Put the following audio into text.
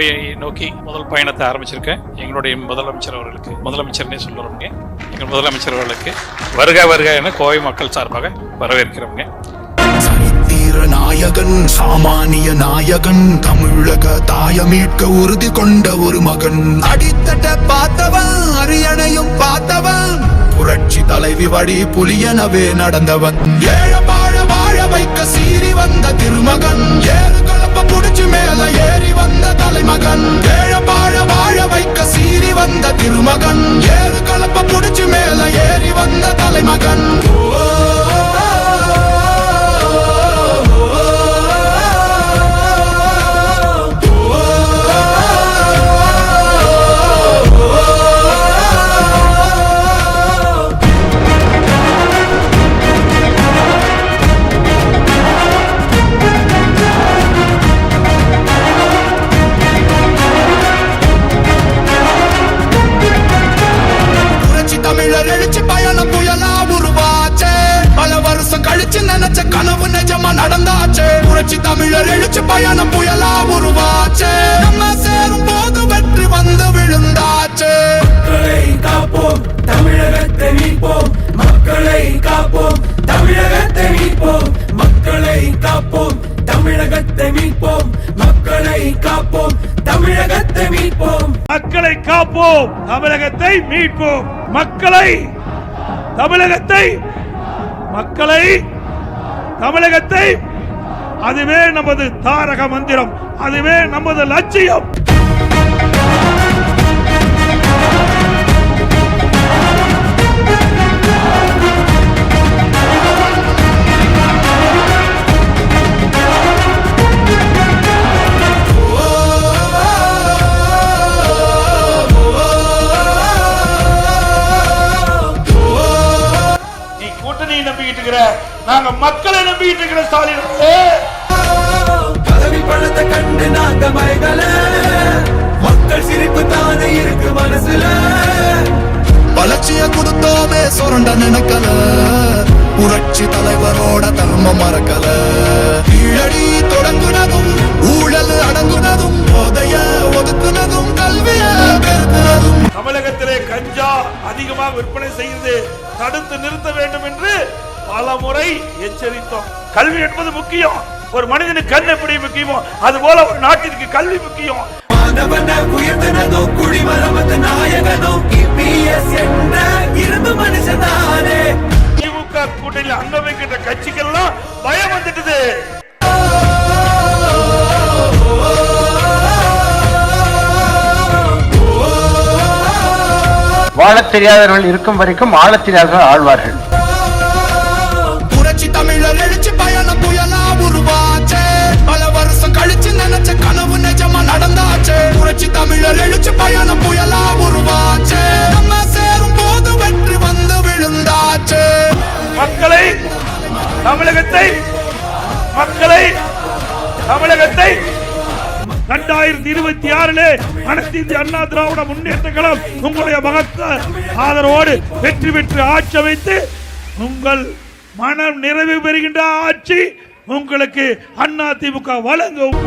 அவையை நோக்கி முதல் பயணத்தை ஆரம்பிச்சிருக்கேன். எங்களுடைய முதலமைச்சர் அவர்களுக்கு முதலமைச்சர்னே சொல்லுறவங்க எங்கள் முதலமைச்சர் அவர்களுக்கு வருக வருக என கோவை மக்கள் சார்பாக வரவேற்கிறவங்க நாயகன் சாமானிய நாயகன் தமிழக தாய மீட்க உறுதி கொண்ட ஒரு மகன். அடித்தட்ட பார்த்தவன் அரியணையும் பார்த்தவன் புரட்சி தலைவி வழி புலியனவே நடந்தவன். ஏழ வாழ வாழ வைக்க சீறி தமிழர் எழுச்சி பயணம் புயலா உருவாச்சே. பல வருஷம் கழிச்சு நினைச்ச கனவு நிஜமா நடந்தாச்சு. புரட்சி தமிழர் எழுச்சி பயணம் புயலா மக்களை காப்போம். தமிழகத்தை மீட்போம். மக்களை தமிழகத்தை மக்களை தமிழகத்தை. அதுவே நமது தாரக மந்திரம். அதுவே நமது லட்சியம். நாங்க மக்களை நம்பிக்கிட்டு இருக்கிற ஸ்டாலின். பதவி பழத்தை கண்டு நாங்க மயங்கல மக்கள் சிரிப்பு தானே இருக்கு மனசுல. வளர்ச்சிய கொடுத்தோமே சுரண்ட நினைக்கல. புரட்சி தலைவரோட தர்மம் மறக்கல. கீழடி தொடங்குனதும் ஊழல் அடங்குனதும் போதைய ஒதுக்குனதும் கல்விய பெருக்குனதும். தமிழகத்திலே கஞ்சா அதிகமாக விற்பனை செய்து தடுத்து நிறுத்த வேண்டும் என்று பல முறை எச்சரித்தோம். கல்வி என்பது முக்கியம். ஒரு மனிதனுக்கு கண் எப்படி முக்கியமோ அது போல ஒரு நாட்டிற்கு கல்வி முக்கியம். திமுக கூட்டணியில் அங்கம் வைக்கின்ற கட்சிக்கெல்லாம் பயம் வந்துட்டுது. வாழத் தெரியாதவர்கள் இருக்கும் வரைக்கும் ஆழத் தெரியாதவர்கள் ஆழ்வார்கள். தமிழகத்தை மக்களை தமிழகத்தை இரண்டாயிரத்தி இருபத்தி ஆறிலே அனைத்து இந்திய அண்ணா திராவிட முன்னேற்ற கழகம் உங்களுடைய மகத்த ஆதரவோடு வெற்றி பெற்று ஆட்சி அமைத்து உங்கள் மனம் நிறைவு பெறுகின்ற ஆட்சி உங்களுக்கு அண்ணா திமுக வழங்கும்.